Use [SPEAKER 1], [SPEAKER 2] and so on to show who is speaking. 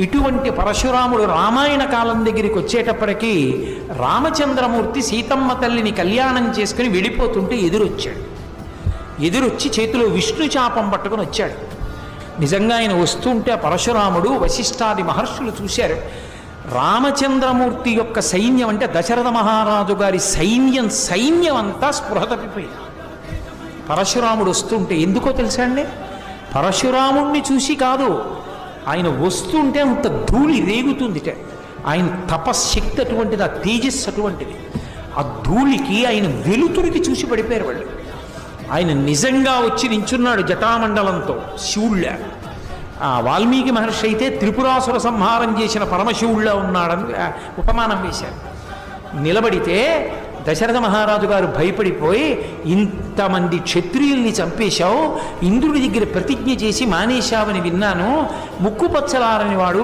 [SPEAKER 1] ఇటువంటి పరశురాముడు రామాయణ కాలం దగ్గరికి వచ్చేటప్పటికి రామచంద్రమూర్తి సీతమ్మ తల్లిని కళ్యాణం చేసుకుని వెళ్ళిపోతుంటే ఎదురొచ్చాడు. ఎదురొచ్చి చేతిలో విష్ణు చాపం పట్టుకుని వచ్చాడు. నిజంగా ఆయన వస్తుంటే పరశురాముడు వశిష్ఠాది మహర్షులు చూశారు. రామచంద్రమూర్తి యొక్క సైన్యం అంటే దశరథ మహారాజు గారి సైన్యం సైన్యం అంతా స్పృహ తప్పిపోయింది. పరశురాముడు వస్తుంటే ఎందుకో తెలుసా అండి? పరశురాముణ్ణి చూసి కాదు ఆయన వస్తుంటే అంత ధూళి రేగుతుందిట. ఆయన తపశ్శక్తి అటువంటిది ఆ తేజస్సు అటువంటిది. ఆ ధూళికి ఆయన వెలుతురికి చూసి పడిపోయారు వాళ్ళు. ఆయన నిజంగా వచ్చి నించున్నాడు జటామండలంతో శివుళ్ళ. ఆ వాల్మీకి మహర్షి అయితే త్రిపురాసుర సంహారం చేసిన పరమశివుళ్ళ ఉన్నాడని ఉపమానం వేశారు. నిలబడితే దశరథ మహారాజు గారు భయపడిపోయి ఇంతమంది క్షత్రియుల్ని చంపేశావు ఇంద్రుడి దగ్గర ప్రతిజ్ఞ చేసి మానేశావని విన్నాను ముక్కు పచ్చలారని వాడు